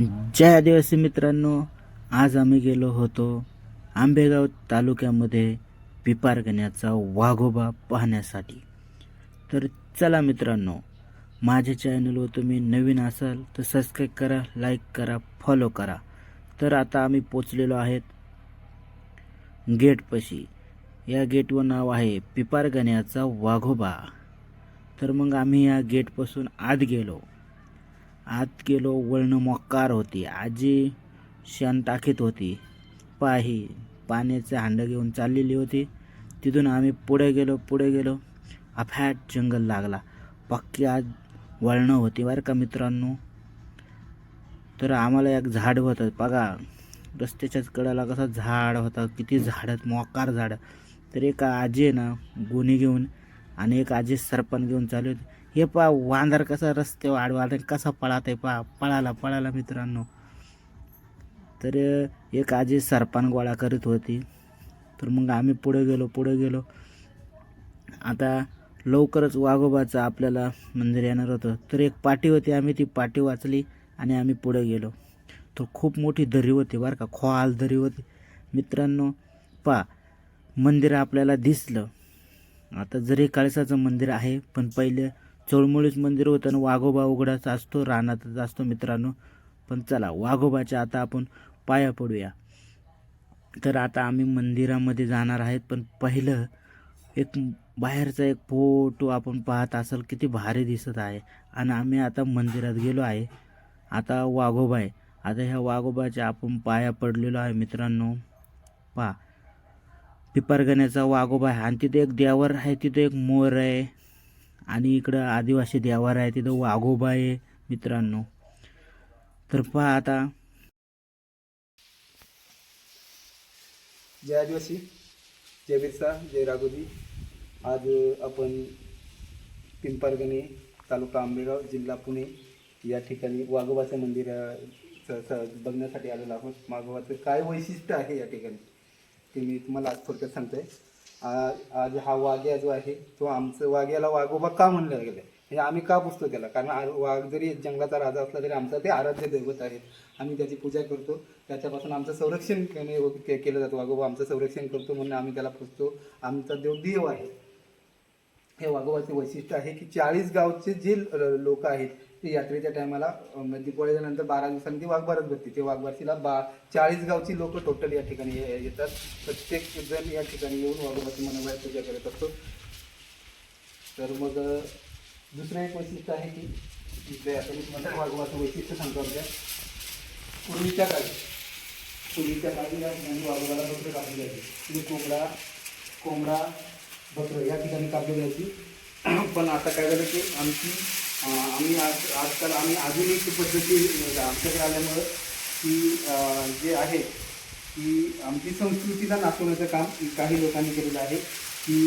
जय आदिवासी मित्रांनो आज आम्ही गेलो होतो आंबेगाव तालुक्यामध्ये पिपारगण्याचा वाघोबा पाहण्यासाठी. तर चला मित्रांनो माझ्या चॅनलवर तुम्ही नवीन असाल तर सबस्क्राईब करा लाईक करा फॉलो करा. तर आता आम्ही पोचलेलो आहेत गेटपाशी. या गेटवर नाव आहे पिपारगण्याचा वाघोबा. तर मग आम्ही या गेटपासून आत गेलो. आत गेलो वळणं मोकार होती. आजी शान टाकीत होती. पाही पाण्याचं हांडं घेऊन चाललेली होती. तिथून आम्ही पुढे गेलो पुढे गेलो. अफॅट जंगल लागला. पक्की आज वळणं होती बरं का मित्रांनो? तर आम्हाला एक झाड होतं. बघा रस्त्याच्याच कडेला कसं झाड होता. किती झाडं मोकार झाडं. तर एक आजी आहे ना गुन्हे घेऊन आणि एक आजी सरपण घेऊन चालू होती. हे पा वांदर कसा रस्त्यावर आडवा आणि कसा पळात आहे पा पळाला पळाला मित्रांनो. तर एक आजी सरपान गोळा करत होती. तर मग आम्ही पुढे गेलो पुढे गेलो. आता लवकरच वाघोबाचं आपल्याला मंदिर येणार होतं. तर एक पाटी होती आम्ही ती पाटी वाचली आणि आम्ही पुढे गेलो. तर खूप मोठी दरी होती बरं का खोल दरी होती. मित्रांनो पा मंदिर आपल्याला दिसलं. आता जरी काळसाचं मंदिर आहे पण पहिले चळमुळीच मंदिर होतं आणि वाघोबा उघडाच असतो रानातच असतो मित्रांनो. पण चला वाघोबाच्या आता आपण पाया पडूया. तर आता आम्ही मंदिरामध्ये जाणार आहेत पण पहिलं एक बाहेरचा एक फोटो आपण पाहत असाल किती भारी दिसत आहे. आणि आम्ही आता मंदिरात गेलो आहे. आता वाघोबा आहे. आता ह्या वाघोबाच्या आपण पाया पडलेलो आहे मित्रांनो. पहा पिपरगण्याचा वाघोबा आहे. आणि तिथे एक देवर आहे तिथे एक मोर आहे. आणि इकडं आदिवासी देवार आहे तिथं वाघोबा आहे मित्रांनो. तर पहा आता. जय आदिवासी जय बिरसा जय राघोजी. आज आपण पिंपरगणे तालुका आंबेगाव जिल्हा पुणे या ठिकाणी वाघोबाचं मंदिर बघण्यासाठी आलेलो आहोत. वाघोबाचं काय वैशिष्ट्य आहे या ठिकाणी? ते मी तुम्हाला आज थोडक्यात सांगतोय. आज हा वाघ्या जो आहे तो आमचं वाघ्याला वाघोबा का म्हणलं गेलं म्हणजे आम्ही का पुजतो त्याला कारण वाघ जरी जंगलाचा राजा असला तरी आमचा ते आराध्य दैवत आहे आम्ही त्याची पूजा करतो. त्याच्यापासून आमचं संरक्षण के- केलं जातं. वाघोबा आमचं संरक्षण करतो म्हणून आम्ही त्याला पुजतो. आमचा देव देव आहे. हे वाघोबाचे वैशिष्ट्य आहे की चाळीस गावचे जे लोक आहेत ते यात्रेच्या टायमाला म्हणजे नंतर बारा दिवसांनी ती वाघबारच भरते. ते वाघबारशीला बा चाळीस गावची लोक टोटल या ठिकाणी येतात. प्रत्येक जण या ठिकाणी येऊन वाघोबाची मनोबाई पूजा करत असतो. तर मग दुसरं एक वैशिष्ट्य आहे की इथे आता मी तुम्हाला वाघोबाचं वैशिष्ट्य सांगतो आमच्या. पूर्वीच्या काळी पूर्वीच्या काळी या ठिकाणी वाघोबाला बकरं कापली जायची. म्हणजे कोंबडा कोंबडा बकरं या ठिकाणी कापली जायची. पण आता काय झालं की आमची आम्ही आज आजकाल आम्ही आधुनिक पद्धती म्हणजे आमच्याकडे आल्यामुळं की जे आहे की आमची संस्कृतीला नाचवण्याचं काम काही लोकांनी केलेलं आहे की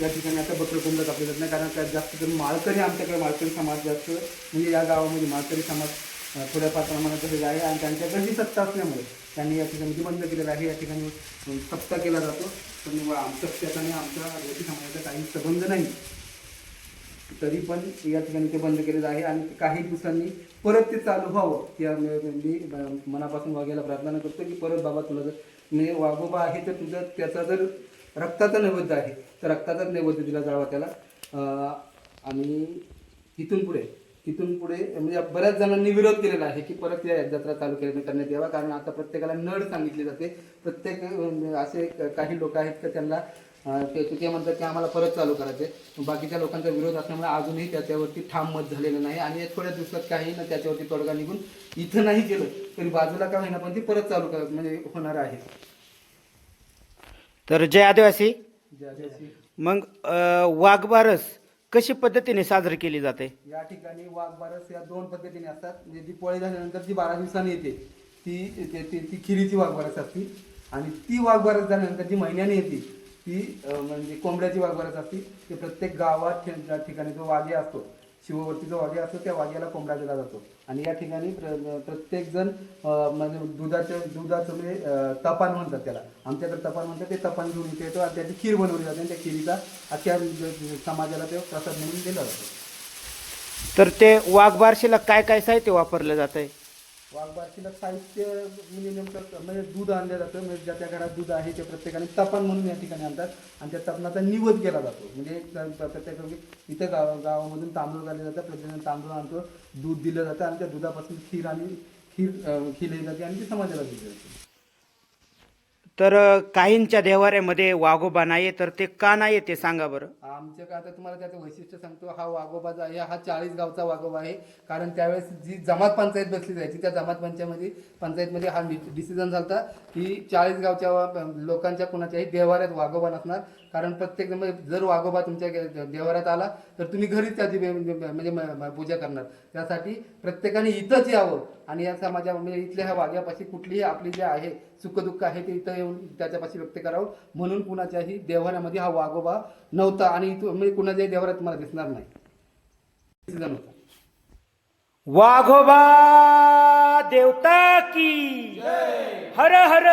या ठिकाणी आता बकरं कोंबडं कापले जात नाही कारण त्यात जास्त करून माळकरी आमच्याकडे माळकरी समाज जास्त म्हणजे या गावामध्ये माळकरी समाज थोड्याफार प्रमाणात झालेला आहे आणि त्यांच्याकडे ही सत्ता असल्यामुळे त्यांनी या ठिकाणी बंद केलेलं आहे. या ठिकाणी सत्ता सप्ताह केला जातो. पण आमच्या त्याचा आमच्या आदिवासी समाजाचा काही संबंध नाही. तरी पण या ठिकाणी ते बंद केलेलं आहे आणि काही दिवसांनी परत ते चालू व्हावं. या मी मनापासून वाघ्याला प्रार्थना करतो की परत बाबा तुला जर म्हणजे वाघोबा आहे तर तुझं त्याचा जर रक्ताचा नैवेद्य आहे तर रक्ताचाच नैवेद्य दिला जावा त्याला. आणि तिथून पुढे तिथून पुढे म्हणजे बऱ्याच जणांनी विरोध केलेला आहे की परत या जत्रा चालू केल्या करण्यात यावा. कारण आता प्रत्येकाला नड सांगितली जाते. प्रत्येक असे काही लोक आहेत तर त्यांना ते ते म्हणतात की आम्हाला परत चालू करायचे बाकीच्या लोकांचा विरोध असल्यामुळे अजूनही त्याच्यावरती ठाम मत झालेलं नाही आणि थोड्या दिवसात काही ना त्याच्यावरती तोडगा निघून इथं नाही केलं तरी बाजूला का होईना पण ती परत चालू कर म्हणजे होणार आहे. तर जय आदिवासी. ज्या दिवशी मग वाघबारस कशी पद्धतीने साजरी केली जाते? या ठिकाणी वाघबारस या दोन पद्धतीने असतात. म्हणजे दिवाळी झाल्यानंतर जी बारा दिवसांनी येते. ती ते- ते- ती खिरीची वाघबारस असते. आणि ती वाघबारस झाल्यानंतर जी महिन्याने येते. ती म्हणजे कोंबड्याची वाघबारस असते ते प्रत्येक गावात ठिकाणी जो वाघे असतो शिववरती जो वाघे असतो त्या वाघ्याला कोंबडा दिला जातो. आणि या ठिकाणी प्र- प्रत्येक जण म्हणजे दुधाचं दुधाचं म्हणजे तपान म्हणतात त्याला. आमच्याकडे तपान म्हणतात ते तपान घेऊन इथे येतो आणि त्याची खीर बनवली जाते आणि त्या खिरीचा अख्ख्या समाजाला ते प्रसाद म्हणून दिला जातो. तर ते वाघबारशीला काय काय साहित्य वापरलं जात आहे वाघबारकीला साहित्य म्हणजे नेमकं म्हणजे दूध आणलं जातं. म्हणजे ज्या त्या घरात दूध आहे ते प्रत्येकाने तपन म्हणून या ठिकाणी आणतात. आणि त्या तपनाचा निवद केला जातो. म्हणजे त्या- प्रत्येक इथं गाव गावामधून तांदूळ काढले जातात. प्रत्येकाने तांदूळ आणतो दूध दिलं जातं आणि त्या दुधापासून खीर आणि खीर अं, जाते आणि ती समाजाला दिली जाते. तर काहींच्या देवाऱ्यामध्ये वाघोबा नाही तर ते का नाही ते सांगा बरं. आमच्या का आता तुम्हाला त्याचं वैशिष्ट्य सांगतो हा वाघोबा जो आहे हा चाळीस गावचा वाघोबा आहे. कारण त्यावेळेस जी जमात पंचायत बसली जायची त्या जमात पंचायतमध्ये पंचायतमध्ये हा डिसिजन झाला की चाळीस गावच्या लोकांच्या कुणाच्याही देवाऱ्यात वाघोबा नसणार. कारण प्रत्येक म्हणजे जर वाघोबा तुमच्या देवाऱ्यात आला तर तुम्ही घरीच त्याची म्हणजे म- पूजा करणार. त्यासाठी प्रत्येकाने इथंच यावं. आणि या समाजा म्हणजे इथल्या ह्या वाघ्यापाशी कुठलीही आपली जे आहे सुखदुःख आहे ते इथं येऊन त्याच्यापाशी व्यक्त करावं. म्हणून कुणाच्याही देवाऱ्यामध्ये हा वाघोबा नव्हता आणि इथं म्हणजे कुणाच्याही देवाऱ्यात तुम्हाला दिसणार नाही. वाघोबा देवता की हर हर